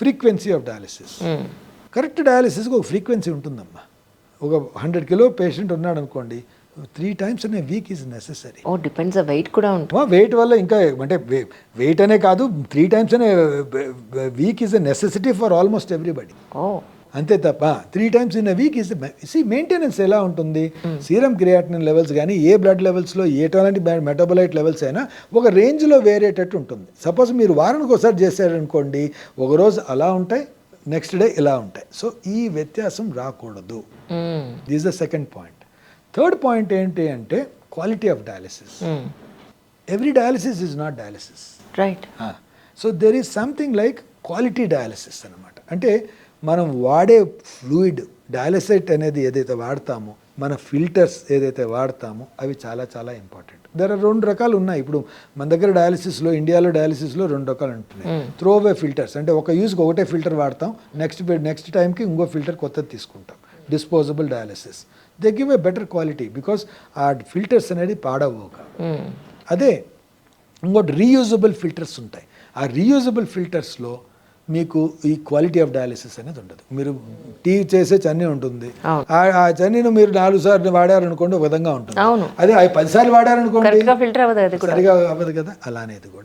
Frequency of dialysis. Correct డయాలిసిస్కి ఒక frequency ఉంటుందమ్మా. ఒక హండ్రెడ్ కిలో పేషెంట్ ఉన్నాడు అనుకోండి త్రీ టైమ్స్ అనే వీక్ ఈజ్ నెససరీ. ఓ డిపెండ్స్ వెయిట్ కూడా ఉంటుంది. వెయిట్ వల్ల ఇంకా అంటే వెయిట్ అనే కాదు త్రీ టైమ్స్ అనే week is a necessity for almost everybody. ఓ. అంతే తప్ప three times in a week is C maintenance ఎలా ఉంటుంది? సీరం క్రియాటినిన్ లెవెల్స్ కానీ ఏ బ్లడ్ లెవెల్స్లో ఎటువంటి మెటబలైట్ లెవెల్స్ అయినా ఒక రేంజ్లో వేరేటట్టు ఉంటుంది. సపోజ్ మీరు వారానికి ఒకసారి చేశారనుకోండి ఒక రోజు అలా ఉంటాయి నెక్స్ట్ డే ఇలా ఉంటాయి. సో ఈ వ్యత్యాసం రాకూడదు. This the second point third point ఏంటి అంటే quality of dialysis. Every dialysis is not dialysis right so there is something like quality dialysis అనమాట అంటే మనం వాడే ఫ్లూయిడ్ డయాలిసైట్ అనేది ఏదైతే వాడతామో మన ఫిల్టర్స్ ఏదైతే వాడతామో అవి చాలా చాలా ఇంపార్టెంట్. దర్ ఆర్ రెండు రకాలు ఉన్నాయి. ఇప్పుడు మన దగ్గర డయాలిసిస్లో ఇండియాలో డయాలిసిస్లో రెండు రకాలు ఉంటున్నాయి. త్రో అవే ఫిల్టర్స్ అంటే ఒక యూజ్కి ఒకటే ఫిల్టర్ వాడతాం. నెక్స్ట్ నెక్స్ట్ టైంకి ఇంకో ఫిల్టర్ కొత్తది తీసుకుంటాం. Disposable dialysis they give a better quality because ఆ ఫిల్టర్స్ అనేది పాడవు మ్మ్. అదే ఇంకోటి రీయూజబుల్ ఫిల్టర్స్ ఉంటాయి. ఆ రీయూజబుల్ ఫిల్టర్స్లో మీకు ఈ క్వాలిటీ ఆఫ్ డయాలిసిస్ అనేది ఉండదు. మీరు టీ చేసే చన్నీ ఉంటుంది. ఆ- చన్నీను మీరు నాలుగు సార్లు వాడారనుకోండి ఒక విధంగా ఉంటుంది. అవును. అదే అవి పదిసార్లు వాడారనుకోండి సరిగా అవ్వదు కదా? అలానేది కూడా.